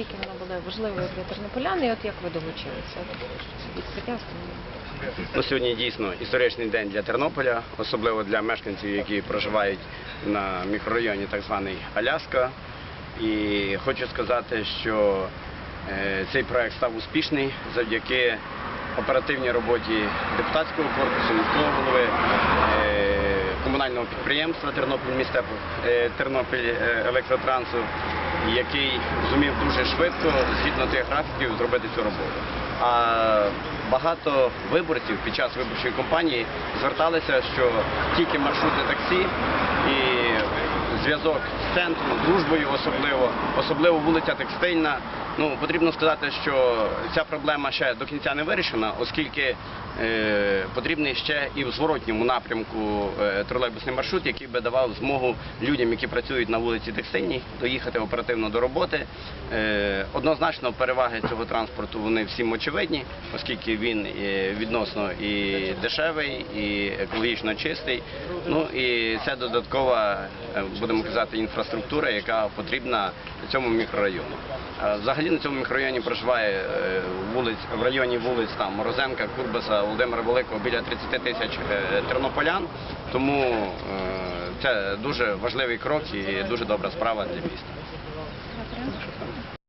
наскільки вона була важливою для тернополян, і от як ви долучилися до відкриття? Ну, сьогодні дійсно історичний день для Тернополя, особливо для мешканців, які проживають на мікрорайоні так званий Аляска. І хочу сказати, що е, цей проект став успішний завдяки оперативній роботі депутатського корпусу, міського голови, е, комунального підприємства Тернопіль містеп е, Тернопіль електротрансу, який зумів дуже швидко, згідно тих графіків, зробити цю роботу. А багато виборців під час виборчої кампанії зверталися, що тільки маршрути таксі і зв'язок з центром, дружбою особливо, особливо вулиця Текстильна. Ну, потрібно сказати, що ця проблема ще до кінця не вирішена, оскільки е, потрібний ще і в зворотньому напрямку е, тролейбусний маршрут, який би давав змогу людям, які працюють на вулиці Текстильній, доїхати оперативно до роботи. Е, однозначно переваги цього транспорту вони всім очевидні, оскільки він е, відносно і дешевий, і екологічно чистий. Ну і це додаткова, будемо казати, інфраструктура, яка потрібна цьому мікрорайону. Взагалі на цьому мікрорайоні проживає е, вулиць в районі вулиць там Морозенка, Курбаса, Володимира Великого біля 30 тисяч е, тернополян. Тому е, це дуже важливий крок і дуже добра справа для міста.